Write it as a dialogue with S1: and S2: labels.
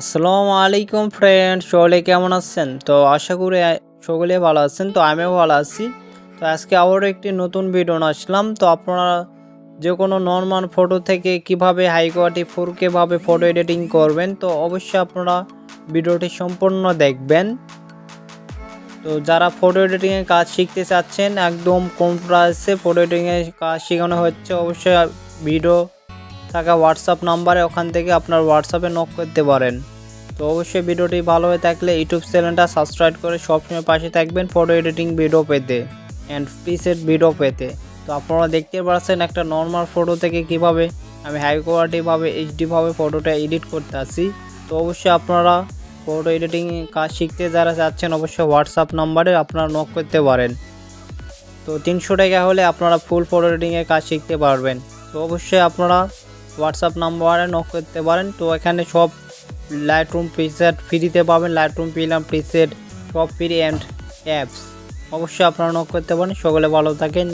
S1: আসসালামু আলাইকুম ফ্রেন্ড সকলে কেমন আছেন? তো আশা করি সকলে ভালো আছেন, তো আমিও ভালো আছি। তো আজকে আবারও একটি নতুন ভিডিও আসলাম। তো আপনারা যে কোনো নর্মাল ফটো থেকে কীভাবে হাই কোয়ালিটি ফোরকে ভাবে ফটো এডিটিং করবেন, তো অবশ্যই আপনারা ভিডিওটি সম্পূর্ণ দেখবেন। তো যারা ফটো এডিটিংয়ের কাজ শিখতে চাচ্ছেন, একদম কম প্রাইসে ফটো এডিটিংয়ের কাজ শেখানো হচ্ছে, অবশ্যই ভিডিও থাকা হোয়াটসঅ্যাপ নাম্বারে ওখান থেকে আপনার হোয়াটসঅ্যাপে নক করতে পারেন। তো অবশ্যই ভিডিওটি ভালো হয়ে থাকলে ইউটিউব চ্যানেলটা সাবস্ক্রাইব করে সবসময় পাশে থাকবেন ফটো এডিটিং ভিডিও পেতে অ্যান্ড প্রিসেট ভিডিও পেতে। তো আপনারা দেখতে পাচ্ছেন একটা নর্মাল ফটো থেকে কীভাবে আমি হাই কোয়ালিটিভাবে এইচডিভাবে ফটোটা এডিট করতে আসি। তো অবশ্যই আপনারা ফটো এডিটিং কাজ শিখতে যারা চাচ্ছেন অবশ্যই হোয়াটসঅ্যাপ নাম্বারে আপনারা নক করতে পারেন। তো তিনশো টাকা হলে আপনারা ফুল ফটো এডিটিংয়ের কাজ শিখতে পারবেন। তো অবশ্যই আপনারা হোয়াটসঅ্যাপ নাম্বারে নক করতে পারেন। তো এখানে সব লাইটরুম প্রিসেট ফ্রিতে পাবেন। লাইটরুম পিলাম প্রিসেট সব ফ্রি অ্যান্ড অ্যাপস অবশ্যই আপনারা নক করতে পারেন। সকলে ভালো থাকেন।